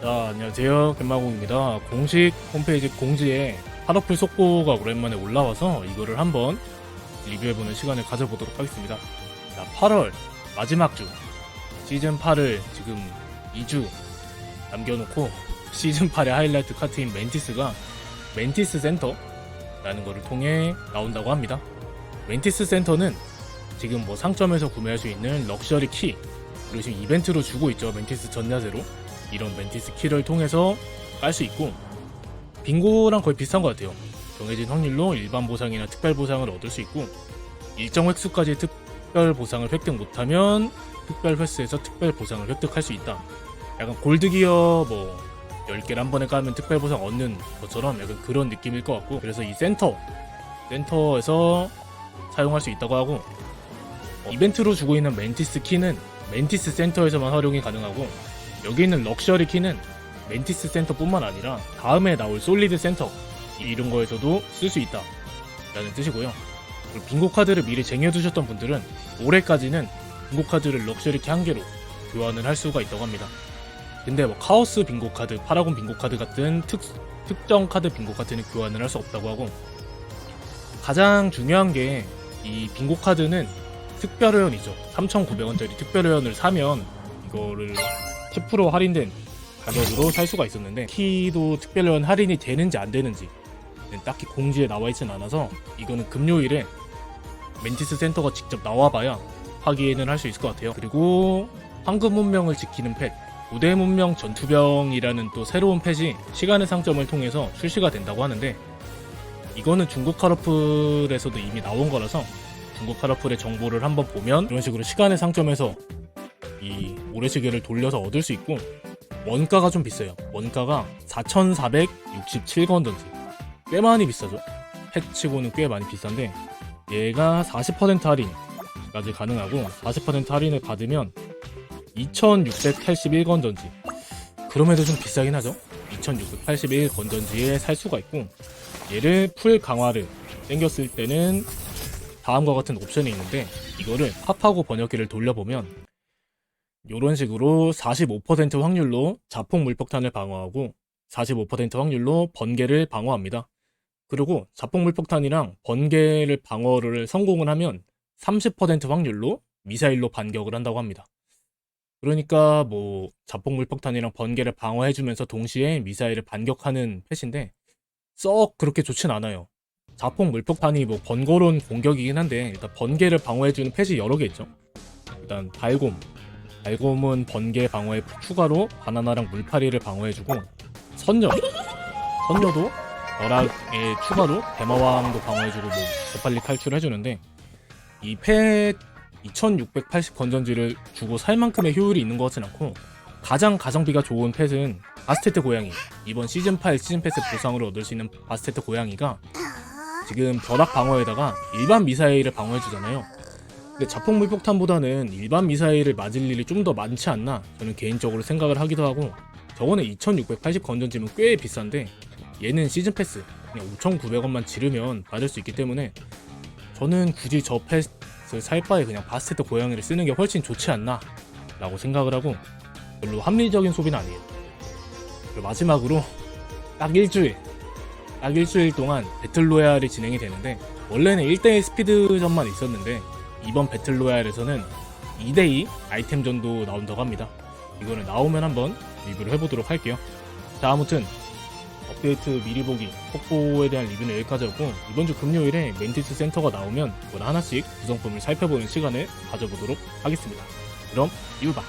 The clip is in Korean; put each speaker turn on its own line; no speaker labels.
자, 안녕하세요. gem마공입니다. 공식 홈페이지 공지에 파더풀 속보가 오랜만에 올라와서 이거를 한번 리뷰해보는 시간을 가져보도록 하겠습니다. 자, 8월 마지막 주 시즌 8을 지금 2주 남겨놓고 시즌 8의 하이라이트 카트인 멘티스가 멘티스 센터라는 거를 통해 나온다고 합니다. 멘티스 센터는 지금 뭐 상점에서 구매할 수 있는 럭셔리 키 그리고 지금 이벤트로 주고 있죠. 멘티스 전야제로 이런 멘티스 키를 통해서 깔 수 있고 빙고랑 거의 비슷한 것 같아요. 정해진 확률로 일반 보상이나 특별 보상을 얻을 수 있고 일정 획수까지 특별 보상을 획득 못하면 특별 횟수에서 특별 보상을 획득할 수 있다. 약간 골드 기어 뭐 10개를 한 번에 까면 특별 보상 얻는 것처럼 약간 그런 느낌일 것 같고 그래서 이 센터 센터에서 사용할 수 있다고 하고 어, 이벤트로 주고 있는 멘티스 키는 멘티스 센터에서만 활용이 가능하고 여기 있는 럭셔리 키는 멘티스 센터뿐만 아니라 다음에 나올 솔리드 센터 이런 거에서도 쓸 수 있다 라는 뜻이고요 그리고 빙고 카드를 미리 쟁여두셨던 분들은 올해까지는 빙고 카드를 럭셔리 키 한 개로 교환을 할 수가 있다고 합니다 근데 뭐 카오스 빙고 카드, 파라곤 빙고 카드 같은 특, 특정 카드 빙고 카드는 교환을 할 수 없다고 하고 가장 중요한 게 이 빙고 카드는 특별 회원이죠. 3,900원짜리 특별 회원을 사면 이거를 10% 할인된 가격으로 살 수가 있었는데 키도 특별 회원 할인이 되는지 안 되는지 딱히 공지에 나와 있진 않아서 이거는 금요일에 멘티스 센터가 직접 나와봐야 확인을 할 수 있을 것 같아요. 그리고 황금 문명을 지키는 펫 무대 문명 전투병이라는 또 새로운 펫이 시간의 상점을 통해서 출시가 된다고 하는데 이거는 중국 카르풀에서도 이미 나온 거라서 중국 카르풀의 정보를 한번 보면 이런 식으로 시간의 상점에서 이 모래시계를 돌려서 얻을 수 있고 원가가 좀 비싸요. 원가가 4,467건던지 꽤 많이 비싸죠. 펫치고는 꽤 많이 비싼데 얘가 40% 할인까지 가능하고 40% 할인을 받으면 2,681건 전지 그럼에도 좀 비싸긴 하죠. 2,681 건 전지에 살 수가 있고 얘를 풀 강화를 땡겼을 때는 다음과 같은 옵션이 있는데 이거를 팝하고 번역기를 돌려보면 이런 식으로 45% 확률로 자폭 물폭탄을 방어하고 45% 확률로 번개를 방어합니다. 그리고 자폭 물폭탄이랑 번개를 방어를 성공을 하면 30% 확률로 미사일로 반격을 한다고 합니다. 그러니까 뭐 자폭 물폭탄이랑 번개를 방어해주면서 동시에 미사일을 반격하는 펫인데 썩 그렇게 좋진 않아요. 자폭 물폭탄이 뭐 번거로운 공격이긴 한데 일단 번개를 방어해주는 펫이 여러 개 있죠. 일단 달곰, 달곰은 번개 방어에 추가로 바나나랑 물파리를 방어해주고 선녀, 선녀도 벼락에 추가로 대마왕도 방어해주고 뭐 재빨리 탈출해주는데 이펫 2680 건전지를 주고 살 만큼의 효율이 있는 것 같진 않고 가장 가성비가 좋은 펫은 바스테트 고양이. 이번 시즌8 시즌 패스 보상으로 얻을 수 있는 바스테트 고양이가 지금 벼락 방어에다가 일반 미사일을 방어해주잖아요 근데 자폭 물폭탄보다는 일반 미사일을 맞을 일이 좀 더 많지 않나 저는 개인적으로 생각을 하기도 하고 저번에 2680 건전지면 꽤 비싼데 얘는 시즌 패스 그냥 5,900원만 지르면 받을 수 있기 때문에 저는 굳이 저 펫을 살 바에 그냥 바스테트 고양이를 쓰는 게 훨씬 좋지 않나 라고 생각을 하고 별로 합리적인 소비는 아니에요. 마지막으로 딱 일주일 딱 일주일 동안 배틀로얄이 진행이 되는데 원래는 1대1 스피드전만 있었는데 이번 배틀로얄에서는 2대2 아이템전도 나온다고 합니다. 이거는 나오면 한번 리뷰를 해보도록 할게요. 자 아무튼 업데이트 미리 보기 속보에 대한 리뷰는 여기까지였고 이번 주 금요일에 멘티스 센터가 나오면 이걸 하나씩 구성품을 살펴보는 시간을 가져보도록 하겠습니다. 그럼 유바